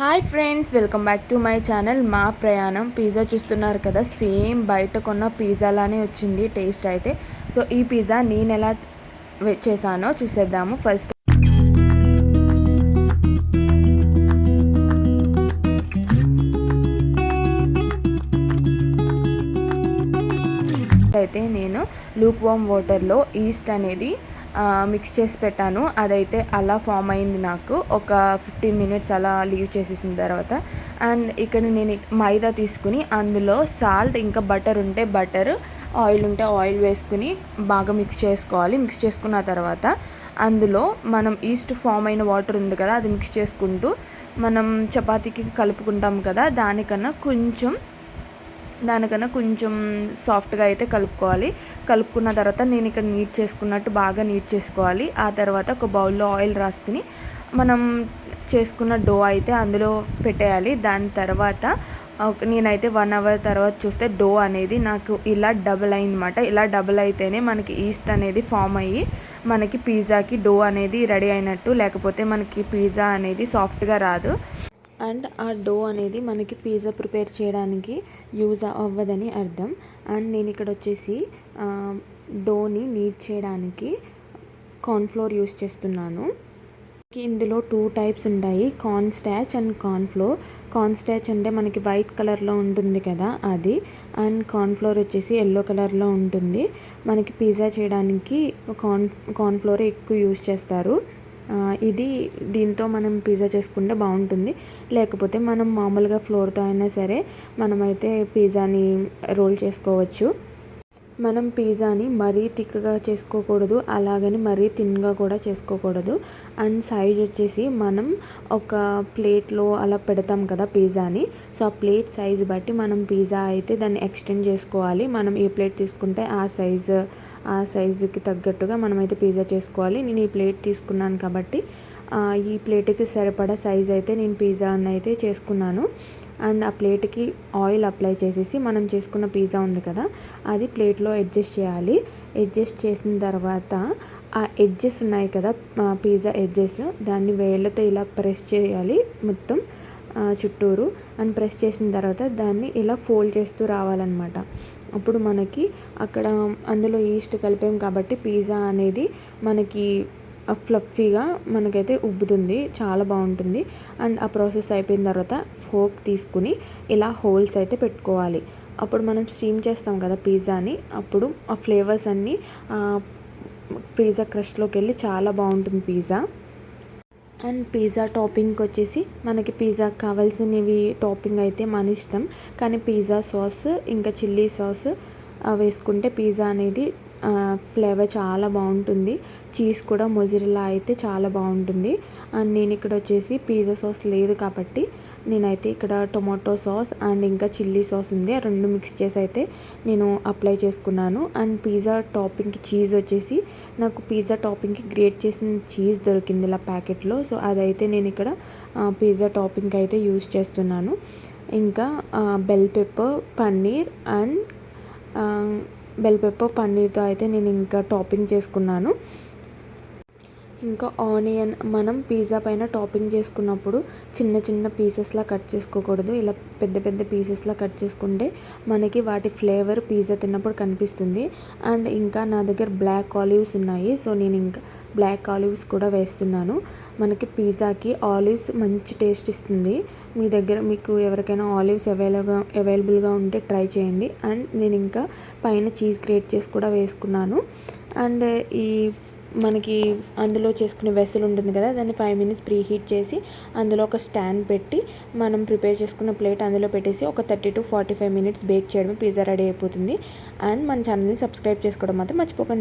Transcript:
Hi friends welcome back to my channel మా ప్రయాణం. Pizza చూస్తున్నారు కదా సేమ్ బయట కొన్న పిజ్జాలానే వచ్చింది టేస్ట్ అయితే. సో ఈ పిజ్జా నేను ఎలా చేశానో చూసేద్దాము. ఫస్ట్ అయితే నేను లూక్ వామ్ వాటర్లో ఈస్ట్ అనేది మిక్స్ చేసి పెట్టాను. అదైతే అలా ఫామ్ అయింది నాకు. ఒక ఫిఫ్టీన్ మినిట్స్ అలా లీవ్ చేసేసిన తర్వాత. అండ్ ఇక్కడ నేను మైదా తీసుకుని అందులో సాల్ట్ ఇంకా బటర్ ఉంటే బటర్ ఆయిల్ ఉంటే ఆయిల్ వేసుకుని బాగా మిక్స్ చేసుకోవాలి. మిక్స్ చేసుకున్న తర్వాత అందులో మనం ఈస్ట్ ఫామ్ అయిన వాటర్ ఉంది కదా అది మిక్స్ చేసుకుంటూ మనం చపాతీకి కలుపుకుంటాం కదా దానికన్నా కొంచెం దానికన్నా కొంచెం సాఫ్ట్గా అయితే కలుపుకోవాలి. కలుపుకున్న తర్వాత నేను ఇక్కడ నీట్ చేసుకున్నట్టు బాగా నీట్ చేసుకోవాలి. ఆ తర్వాత ఒక బౌల్లో ఆయిల్ రాసుకుని మనం చేసుకున్న డో అయితే అందులో పెట్టేయాలి. దాని తర్వాత నేనైతే వన్ అవర్ తర్వాత చూస్తే డో అనేది నాకు ఇలా డబుల్ అయిందన్నమాట. ఇలా డబుల్ అయితేనే మనకి ఈస్ట్ అనేది ఫామ్ అయ్యి మనకి పిజ్జాకి డో అనేది రెడీ అయినట్టు లేకపోతే మనకి పిజ్జా అనేది సాఫ్ట్గా రాదు. అండ్ ఆ డో అనేది మనకి పిజ్జా ప్రిపేర్ చేయడానికి యూజ్ అవ్వదని అర్థం. అండ్ నేను ఇక్కడ వచ్చేసి డోని నీట్ చేయడానికి కార్న్ఫ్లోర్ యూస్ చేస్తున్నాను. ఇందులో టూ టైప్స్ ఉంటాయి corn starch and corn flour corn starch అంటే మనకి వైట్ కలర్లో ఉంటుంది కదా అది. అండ్ కార్న్ ఫ్లోర్ వచ్చేసి ఎల్లో కలర్లో ఉంటుంది. మనకి పిజ్జా చేయడానికి కార్న్ కార్న్ ఫ్లోర్ ఎక్కువ యూస్ చేస్తారు. ఇది దీంతో మనం పిజ్జా చేసుకుంటే బాగుంటుంది. లేకపోతే మనం మామూలుగా ఫ్లోర్తో అయినా సరే మనమైతే పిజ్జాని రోల్ చేసుకోవచ్చు. మనం పిజ్జాని మరీ థిక్గా చేసుకోకూడదు అలాగని మరీ థిన్గా కూడా చేసుకోకూడదు. అండ్ సైజ్ వచ్చేసి మనం ఒక ప్లేట్లో అలా పెడతాం కదా పిజ్జాని. సో ఆ ప్లేట్ సైజ్ బట్టి మనం పిజ్జా అయితే దాన్ని ఎక్స్టెండ్ చేసుకోవాలి. మనం ఏ ప్లేట్ తీసుకుంటే ఆ సైజు ఆ సైజుకి తగ్గట్టుగా మనమైతే పిజ్జా చేసుకోవాలి. నేను ఈ ప్లేట్ తీసుకున్నాను కాబట్టి ఈ ప్లేట్కి సరిపడా సైజ్ అయితే నేను పిజ్జాని అయితే చేసుకున్నాను. అండ్ ఆ ప్లేట్కి ఆయిల్ అప్లై చేసేసి మనం చేసుకున్న పిజ్జా ఉంది కదా అది ప్లేట్లో అడ్జస్ట్ చేయాలి. అడ్జస్ట్ చేసిన తర్వాత ఆ ఎడ్జెస్ ఉన్నాయి కదా పిజ్జా ఎడ్జెస్ దాన్ని వేళ్ళతో ఇలా ప్రెస్ చేయాలి మొత్తం చుట్టూరు. అండ్ ప్రెస్ చేసిన తర్వాత దాన్ని ఇలా ఫోల్డ్ చేస్తూ రావాలన్నమాట. అప్పుడు మనకి అక్కడ అందులో ఈస్ట్ కలిపాం కాబట్టి పిజ్జా అనేది మనకి ఫ్లఫీగా మనకైతే ఉబ్బుతుంది చాలా బాగుంటుంది. అండ్ ఆ ప్రాసెస్ అయిపోయిన తర్వాత ఫోక్ తీసుకుని ఇలా హోల్స్ అయితే పెట్టుకోవాలి. అప్పుడు మనం స్టీమ్ చేస్తాం కదా పిజ్జాని అప్పుడు ఆ ఫ్లేవర్స్ అన్నీ పిజ్జా క్రష్లోకి వెళ్ళి చాలా బాగుంటుంది పిజ్జా. అండ్ పిజ్జా టాపింగ్కి వచ్చేసి మనకి పిజ్జాకి కావాల్సినవి టాపింగ్ అయితే మన ఇష్టం. కానీ పిజ్జా సాస్ ఇంకా చిల్లీ సాస్ వేసుకుంటే పిజ్జా అనేది ఫ్లేవర్ చాలా బాగుంటుంది. చీజ్ కూడా మొజిరిలా అయితే చాలా బాగుంటుంది. అండ్ నేను ఇక్కడ వచ్చేసి పిజ్జా సాస్ లేదు కాబట్టి నేనైతే ఇక్కడ టొమాటో సాస్ అండ్ ఇంకా చిల్లీ సాస్ ఉంది. ఆ రెండు మిక్స్ చేసి అయితే నేను అప్లై చేసుకున్నాను. అండ్ పిజ్జా టాపింగ్కి చీజ్ వచ్చేసి నాకు పిజ్జా టాపింగ్కి గ్రేట్ చేసిన చీజ్ దొరికింది ఇలా ప్యాకెట్లో. సో అదైతే నేను ఇక్కడ పిజ్జా టాపింగ్కి అయితే యూస్ చేస్తున్నాను. ఇంకా bell pepper paneer and bell pepper పన్నీర్తో అయితే నేను ఇంకా టాపింగ్ చేసుకున్నాను. ఇంకా ఆనియన్ మనం పిజ్జా పైన టాపింగ్ చేసుకున్నప్పుడు చిన్న చిన్న పీసెస్లా కట్ చేసుకోకూడదు. ఇలా పెద్ద పెద్ద పీసెస్లా కట్ చేసుకుంటే మనకి వాటి ఫ్లేవర్ పిజ్జా తిన్నప్పుడు కనిపిస్తుంది. అండ్ ఇంకా నా దగ్గర బ్లాక్ ఆలివ్స్ ఉన్నాయి. సో నేను ఇంకా బ్లాక్ ఆలివ్స్ కూడా వేస్తున్నాను. మనకి పిజ్జాకి ఆలివ్స్ మంచి టేస్ట్ ఇస్తుంది. మీ దగ్గర మీకు ఎవరికైనా ఆలివ్స్ అవైలబుల్గా అవైలబుల్గా ఉంటే ట్రై చేయండి. అండ్ నేను ఇంకా పైన చీజ్ గ్రేట్ చేసి కూడా వేసుకున్నాను. అండ్ ఈ మనకి అందులో చేసుకునే వెసల్ ఉంటుంది కదా దాన్ని ఫైవ్ మినిట్స్ ప్రీ హీట్ చేసి అందులో ఒక స్టాండ్ పెట్టి మనం ప్రిపేర్ చేసుకున్న ప్లేట్ అందులో పెట్టేసి ఒక thirty to forty five minutes bake చేయడం పిజ్జా రెడీ అయిపోతుంది. అండ్ మన ఛానల్ని సబ్స్క్రైబ్ చేసుకోవడం మాత్రం మర్చిపోకండి.